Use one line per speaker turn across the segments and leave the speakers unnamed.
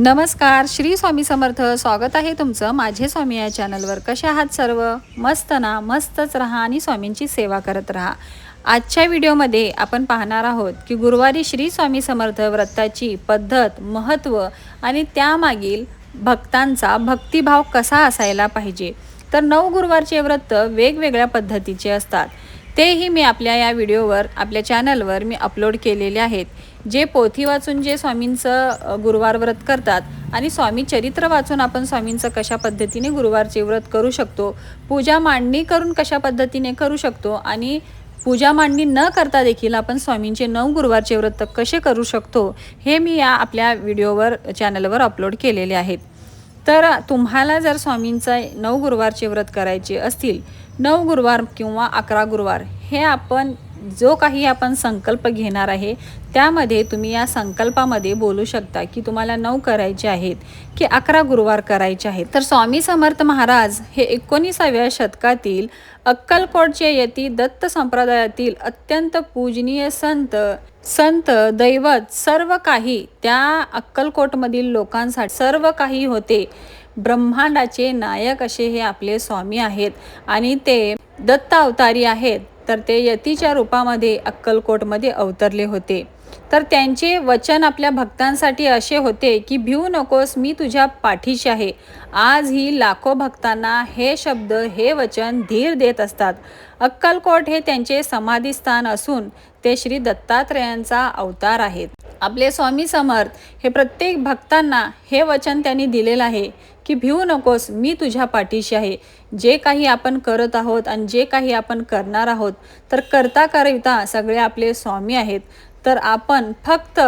नमस्कार श्री स्वामी समर्थ. स्वागत आहे तुमचं माझे स्वामी या चॅनलवर. कसे आहात सर्व? मस्त ना? मस्तच राहा आणि स्वामींची सेवा करत राहा. आजच्या व्हिडिओमध्ये आपण पाहणार आहोत की गुरुवारी श्री स्वामी समर्थ व्रताची पद्धत महत्त्व आणि त्यामागील भक्तांचा भक्तिभाव कसा असायला पाहिजे? तर नऊ गुरुवारचे व्रत वेगवेगळ्या पद्धतीचे असतात. तेही मी आपल्या या व्हिडिओवर आपल्या चॅनलवर मी अपलोड केलेले आहेत. जे पोथी वाचून जे स्वामींचं गुरुवार व्रत करतात आणि स्वामी चरित्र वाचून आपण स्वामींचं कशा पद्धतीने गुरुवारचे व्रत करू शकतो पूजा मांडणी करून कशा पद्धतीने करू शकतो आणि पूजा मांडणी न करता देखील आपण स्वामींचे नऊ गुरुवारचे व्रत कसे करू शकतो हे मी या आपल्या व्हिडिओवर चॅनलवर अपलोड केलेले आहेत. तर तुम्हाला जर स्वामींचा नऊ गुरुवारचे व्रत करायचे असतील नऊ गुरुवार किंवा अकरा गुरुवार हे आपण जो काही आपण संकल्प घेणार आहे त्यामध्ये तुम्ही या संकल्पामध्ये बोलू शकता की तुम्हाला नऊ करायचे आहेत की अकरा गुरुवार करायचे आहेत. तर स्वामी समर्थ महाराज हे एकोणीसाव्या शतकातील अक्कलकोटचे यती दत्त संप्रदायातील अत्यंत पूजनीय संत संत दैवत सर्व काही त्या अक्कलकोटमधील लोकांसाठी सर्व काही होते. ब्रह्मांडाचे नायक असे हे आपले स्वामी आहेत आणि ते दत्त अवतारी आहेत. तर ते यतीच्या रूपामध्ये अक्कलकोटमध्ये अवतरले होते. तर त्यांचे वचन आपल्या भक्तांसाठी असे होते की भिवू नकोस मी तुझ्या पाठीशी आहे. आज ही लाखो भक्तांना हे शब्द हे वचन धीर देत असतात. अक्कलकोट हे त्यांचे समाधीस्थान असून ते श्री दत्तात्रेयांचा अवतार आहेत. आपले स्वामी समर्थ हे प्रत्येक भक्तांना हे वचन त्यांनी दिलेलं आहे की भिवू नकोस मी तुझ्या पाठीशी आहे. जे काही आपण करत आहोत आणि जे काही आपण करणार आहोत तर करता करता सगळे आपले स्वामी आहेत. तर आपण फक्त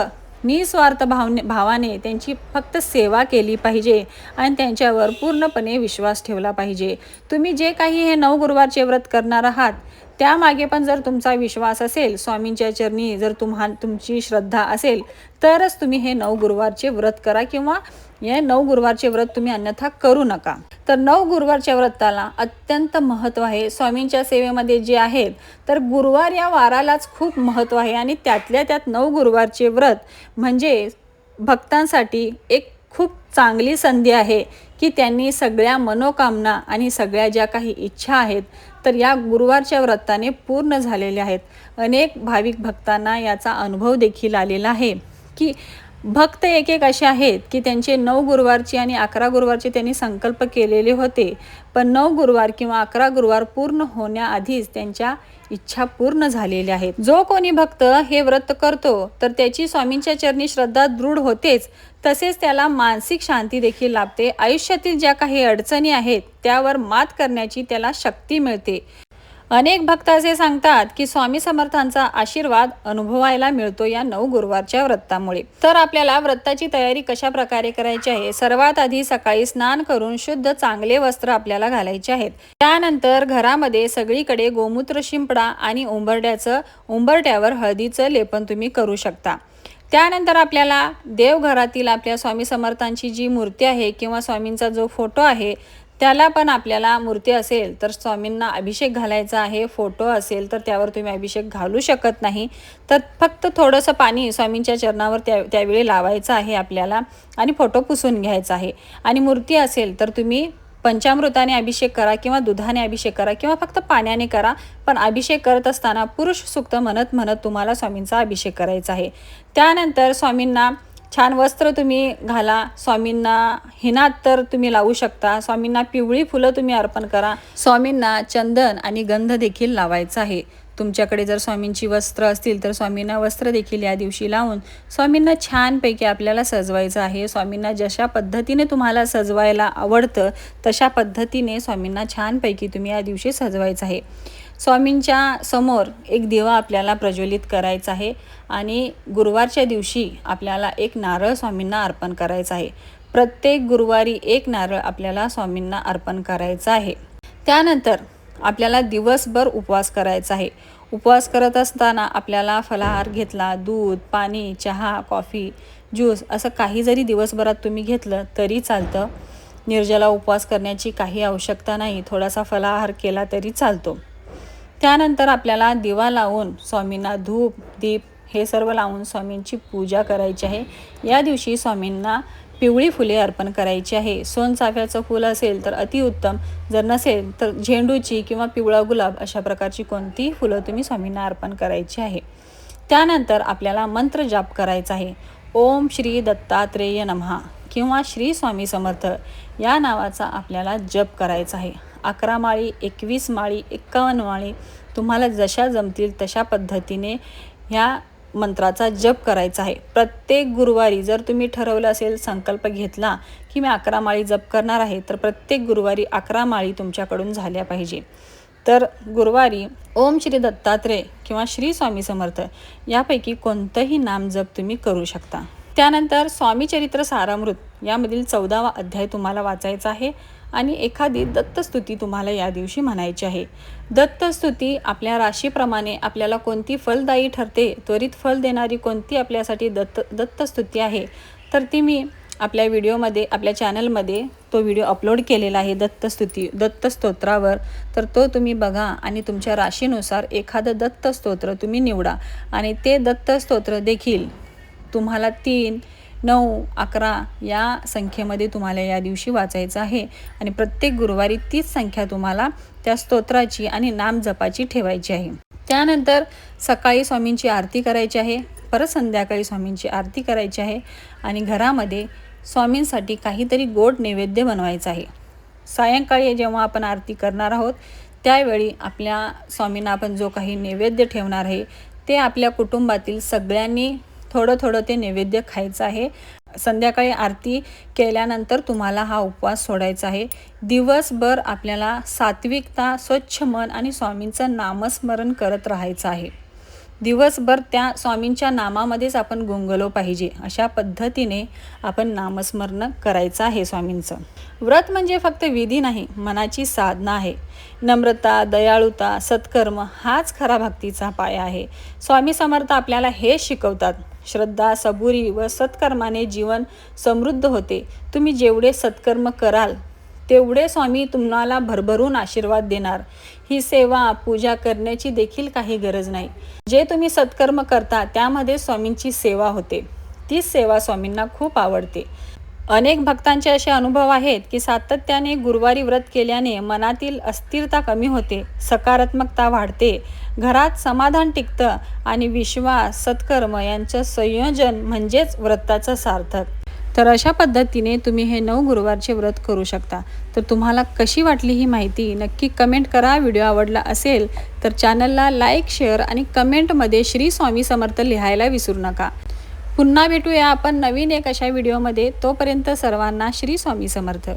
निस्वार्थ भावने भावाने त्यांची फक्त सेवा केली पाहिजे आणि त्यांच्यावर पूर्णपणे विश्वास ठेवला पाहिजे. तुम्ही जे काही हे नऊ गुरुवारचे व्रत करणार आहात त्यामागे पण जर तुमचा विश्वास असेल स्वामींच्या चरणी जर तुम्हा तुमची श्रद्धा असेल तरच तुम्ही हे नऊ गुरुवारचे व्रत करा किंवा हे नऊ गुरुवारचे व्रत तुम्ही अन्यथा करू नका. तर नऊ गुरुवारच्या व्रताला अत्यंत महत्त्व आहे. स्वामींच्या सेवेमध्ये जे आहेत तर गुरुवार या वारालाच खूप महत्त्व आहे आणि त्यातल्या त्यात नऊ गुरुवारचे व्रत म्हणजे भक्तांसाठी एक खूप चांगली संधी आहे की त्यांनी सगळ्या मनोकामना आणि सगळ्या ज्या काही इच्छा आहेत तर या गुरुवारच्या व्रताने पूर्ण झालेल्या आहेत. अनेक भाविक भक्तांना याचा अनुभव देखील आलेला आहे की भक्त एक एक असे आहेत की त्यांचे नऊ गुरुवारचे आणि अकरा गुरुवारचे त्यांनी संकल्प केलेले होते. पण नऊ गुरुवार किंवा अकरा गुरुवार पूर्ण होण्याआधीच त्यांच्या इच्छा पूर्ण झालेल्या आहेत. जो कोणी भक्त हे व्रत करतो तर त्याची स्वामींच्या चरणी श्रद्धा दृढ होतेच. तसेच त्याला मानसिक शांती देखील लाभते. आयुष्यातील ज्या काही अडचणी आहेत त्यावर मात करण्याची त्याला शक्ती मिळते. अनेक भक्त असे सांगतात की स्वामी समर्थांचा आशीर्वाद अनुभवायला मिळतो या नऊ गुरुवारच्या व्रतामुळे. तर आपल्याला व्रताची तयारी कशा प्रकारे करायची आहे? सर्वात आधी सकाळी स्नान करून शुद्ध चांगले वस्त्र आपल्याला घालायचे आहेत. त्यानंतर घरामध्ये सगळीकडे गोमूत्र शिंपडा आणि उंबरड्याचं उंबरट्यावर हळदीचं लेपन तुम्ही करू शकता. त्यानंतर आपल्याला देवघरातील आपल्या स्वामी समर्थांची जी मूर्ती आहे किंवा स्वामींचा जो फोटो आहे त्याला पण आपल्याला मूर्ती असेल तर स्वामींना अभिषेक घालायचा आहे फोटो असेल तर त्यावर तुम्ही अभिषेक घालू शकत नाही. तर फक्त थोडंसं पाणी स्वामींच्या चरणावर त्या त्यावेळी लावायचं आहे आपल्याला आणि फोटो पुसून घ्यायचा आहे. आणि मूर्ती असेल तर तुम्ही पंचामृताने अभिषेक करा किंवा दुधाने अभिषेक करा किंवा फक्त पाण्याने करा पण अभिषेक करत असताना पुरुष सुक्त म्हणत म्हणत तुम्हाला स्वामींचा अभिषेक करायचा आहे. त्यानंतर स्वामींना छान वस्त्र तुम्ही घाला. स्वामींना हिनात तर तुम्ही लावू शकता. स्वामींना पिवळी फुलं तुम्ही अर्पण करा. स्वामींना चंदन आणि गंध देखील लावायचा आहे. तुमच्याकडे जर स्वामींची वस्त्र असतील तर स्वामींना वस्त्र देखील या दिवशी लावून स्वामींना छानपैकी आपल्याला सजवायचं आहे. स्वामींना जशा पद्धतीने तुम्हाला सजवायला आवडतं तशा पद्धतीने स्वामींना छानपैकी तुम्ही या दिवशी सजवायचं आहे. स्वामींच्या समोर एक दिवा आपल्याला प्रज्वलित करायचा आहे आणि गुरुवारच्या दिवशी आपल्याला एक नारळ स्वामींना अर्पण करायचं आहे. प्रत्येक गुरुवारी एक नारळ आपल्याला स्वामींना अर्पण करायचं आहे. त्यानंतर आपल्याला दिवसभर उपवास करायचा आहे. उपवास करत असताना आपल्याला फलाहार घेतला दूध पाणी चहा कॉफी ज्यूस असं काही जरी दिवसभरात तुम्ही घेतलं तरी चालतं. निर्जला उपवास करण्याची काही आवश्यकता नाही. थोडासा फलाहार केला तरी चालतो. त्यानंतर आपल्याला दिवा लावून स्वामींना धूप दीप हे सर्व लावून स्वामींची पूजा करायची आहे. या दिवशी स्वामींना पिवळी फुले अर्पण करायची आहे. सोनचाफ्याचं फूल असेल तर अतिउत्तम जर नसेल तर झेंडूची किंवा पिवळा गुलाब अशा प्रकारची कोणतीही फुलं तुम्ही स्वामींना अर्पण करायची आहे. त्यानंतर आपल्याला मंत्र जाप करायचा आहे. ओम श्री दत्तात्रेय नमहा किंवा श्री स्वामी समर्थ या नावाचा आपल्याला जप करायचा आहे. अकरा माळी एकवीस माळी एक्कावन्न माळी तुम्हाला जशा जमतील तशा पद्धतीने ह्या मंत्राचा जप करायचा आहे. प्रत्येक गुरुवारी जर तुम्ही ठरवलं असेल संकल्प घेतला की मी अकरा माळी जप करणार आहे तर प्रत्येक गुरुवारी अकरा माळी तुमच्याकडून झाल्या पाहिजे. तर गुरुवारी ओम श्री दत्तात्रेय किंवा श्री स्वामी समर्थ यापैकी कोणतंही नाम जप तुम्ही करू शकता. त्यानंतर स्वामी चरित्र सारामृत यामधील चौदावा अध्याय तुम्हाला वाचायचा आहे आणि एखादी दत्तस्तुती तुम्हाला या दिवशी म्हणायची आहे. दत्तस्तुती आपल्या राशीप्रमाणे आपल्याला कोणती फलदायी ठरते त्वरित फल देणारी कोणती आपल्यासाठी दत्त दत्तस्तुती आहे तर ती मी आपल्या व्हिडिओमध्ये आपल्या चॅनलमध्ये तो व्हिडिओ अपलोड केलेला आहे दत्तस्तुती दत्तस्तोत्रावर तर तो तुम्ही बघा आणि तुमच्या राशीनुसार एखादं दत्तस्तोत्र तुम्ही निवडा आणि ते दत्तस्तोत्र देखील तुम्हाला तीन नऊ अकरा या संख्येमध्ये तुम्हाला या दिवशी वाचायचं आहे. आणि प्रत्येक गुरुवारी तीच संख्या तुम्हाला त्या स्तोत्राची आणि नाम जपाची ठेवायची आहे. त्यानंतर सकाळी स्वामींची आरती करायची आहे परत संध्याकाळी स्वामींची आरती करायची आहे आणि घरामध्ये स्वामींसाठी काहीतरी गोड नैवेद्य बनवायचं आहे. सायंकाळी जेव्हा आपण आरती करणार आहोत त्यावेळी आपल्या स्वामींना आपण जो काही नैवेद्य ठेवणार आहे ते आपल्या कुटुंबातील सगळ्यांनी थोडं थोडं ते नैवेद्य खायचं आहे. संध्याकाळी आरती केल्यानंतर तुम्हाला हा उपवास सोडायचा आहे. दिवसभर आपल्याला सात्विकता स्वच्छ मन आणि स्वामींचं नामस्मरण करत राहायचं आहे. दिवसभर त्या स्वामींच्या नामामध्येच आपण गुंगलो पाहिजे अशा पद्धतीने आपण नामस्मरण करायचं आहे स्वामींचं. व्रत म्हणजे फक्त विधी नाही मनाची साधना आहे. नम्रता दयाळुता सत्कर्म हाच खरा भक्तीचा पाया आहे. स्वामी समर्थ आपल्याला हे शिकवतात. श्रद्धा सबुरी व सत्कर्माने जीवन समृद्ध होते. तुम्ही जेवढे सत्कर्म कराल तेवढे स्वामी तुम्हाला भरभरून आशीर्वाद देणार. ही सेवा पूजा करण्याची देखील काही गरज नाही. जे तुम्ही सत्कर्म करता त्यामध्ये स्वामींची सेवा होते. तीच सेवा स्वामींना खूप आवडते. अनेक भक्तांचे असे अनुभव आहेत की सातत्याने गुरुवारी व्रत केल्याने मनातील अस्थिरता कमी होते सकारात्मकता वाढते घरात समाधान टिकतं आणि विश्वास सत्कर्म यांचं संयोजन म्हणजेच व्रताचं सार्थक. तर अशा पद्धतीने तुम्ही हे नऊ गुरुवारचे व्रत करू शकता. तर तुम्हाला कशी वाटली ही माहिती नक्की कमेंट करा. व्हिडिओ आवडला असेल तर चॅनलला लाईक शेअर आणि कमेंटमध्ये श्री स्वामी समर्थ लिहायला विसरू नका. पुन्हा भेटूया आपण नवीन एक अशा व्हिडिओमध्ये. तोपर्यंत सर्वांना श्री स्वामी समर्थ.